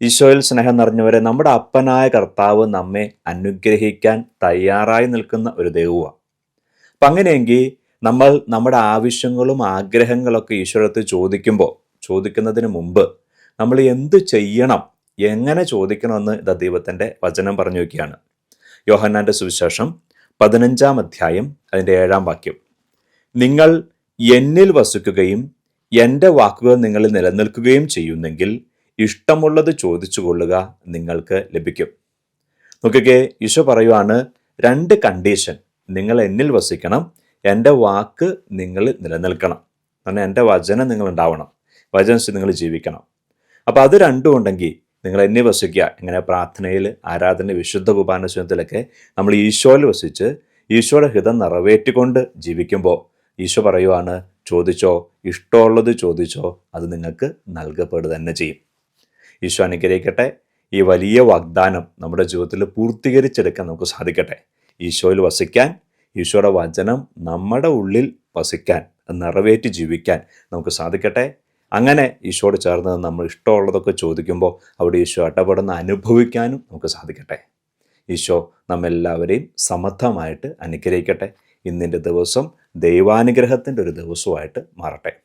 ഈശോയിൽ സ്നേഹം നിറഞ്ഞവരെ നമ്മുടെ അപ്പനായ കർത്താവ് നമ്മെ അനുഗ്രഹിക്കാൻ തയ്യാറായി നിൽക്കുന്ന ഒരു ദൈവമാണ് അപ്പം അങ്ങനെയെങ്കിൽ നമ്മൾ നമ്മുടെ ആവശ്യങ്ങളും ആഗ്രഹങ്ങളൊക്കെ ഈശ്വരത്ത് ചോദിക്കുമ്പോൾ ചോദിക്കുന്നതിന് മുമ്പ് നമ്മൾ എന്ത് ചെയ്യണം എങ്ങനെ ചോദിക്കണമെന്ന് ഇതാ ദൈവത്തിന്റെ വചനം പറഞ്ഞു വയ്ക്കുകയാണ്. യോഹന്നാന്റെ സുവിശേഷം പതിനഞ്ചാം അധ്യായം അതിന്റെ ഏഴാം വാക്യം. നിങ്ങൾ എന്നിൽ വസിക്കുകയും എന്റെ വാക്കുകൾ നിങ്ങളിൽ നിലനിൽക്കുകയും ചെയ്യുന്നെങ്കിൽ ഇഷ്ടമുള്ളത് ചോദിച്ചു കൊള്ളുക നിങ്ങൾക്ക് ലഭിക്കും. നോക്കിക്കേ ഈശോ പറയുവാണ് രണ്ട് കണ്ടീഷൻ നിങ്ങൾ എന്നിൽ വസിക്കണം എന്റെ വാക്ക് നിങ്ങൾ നിലനിൽക്കണം. കാരണം എന്റെ വചനം നിങ്ങൾ ഉണ്ടാവണം വചനം നിങ്ങൾ ജീവിക്കണം. അപ്പോൾ അത് രണ്ടും ഉണ്ടെങ്കിൽ നിങ്ങൾ എന്നെ വസിക്കുക. ഇങ്ങനെ പ്രാർത്ഥനയിൽ ആരാധന വിശുദ്ധ കുർബാനസ്വത്തിലൊക്കെ നമ്മൾ ഈശോയിൽ വസിച്ച് ഈശോയുടെ ഹിതം നിറവേറ്റിക്കൊണ്ട് ജീവിക്കുമ്പോൾ ഈശോ പറയുവാണ് ചോദിച്ചോ ഇഷ്ടമുള്ളത് ചോദിച്ചോ അത് നിങ്ങൾക്ക് നൽകപ്പെടുക തന്നെ ചെയ്യും. ഈശോ അനുഗ്രഹിക്കട്ടെ. ഈ വലിയ വാഗ്ദാനം നമ്മുടെ ജീവിതത്തിൽ പൂർത്തീകരിച്ചെടുക്കാൻ നമുക്ക് സാധിക്കട്ടെ. ഈശോയിൽ വസിക്കാൻ ഈശോയുടെ വചനം നമ്മുടെ ഉള്ളിൽ വസിക്കാൻ നിറവേറ്റി ജീവിക്കാൻ നമുക്ക് സാധിക്കട്ടെ. അങ്ങനെ ഈശോട് ചേർന്ന് നമ്മൾ ഇഷ്ടമുള്ളതൊക്കെ ചോദിക്കുമ്പോൾ അവിടെ ഈശോ ഇടപെടുന്ന അനുഭവിക്കാനും നമുക്ക് സാധിക്കട്ടെ. ഈശോ നമ്മെല്ലാവരെയും സമർത്ഥമായിട്ട് അനുഗ്രഹിക്കട്ടെ. ഇന്നിന്റെ ദിവസം ദൈവാനുഗ്രഹത്തിന്റെ ഒരു ദിവസമായിട്ട് മാറട്ടെ.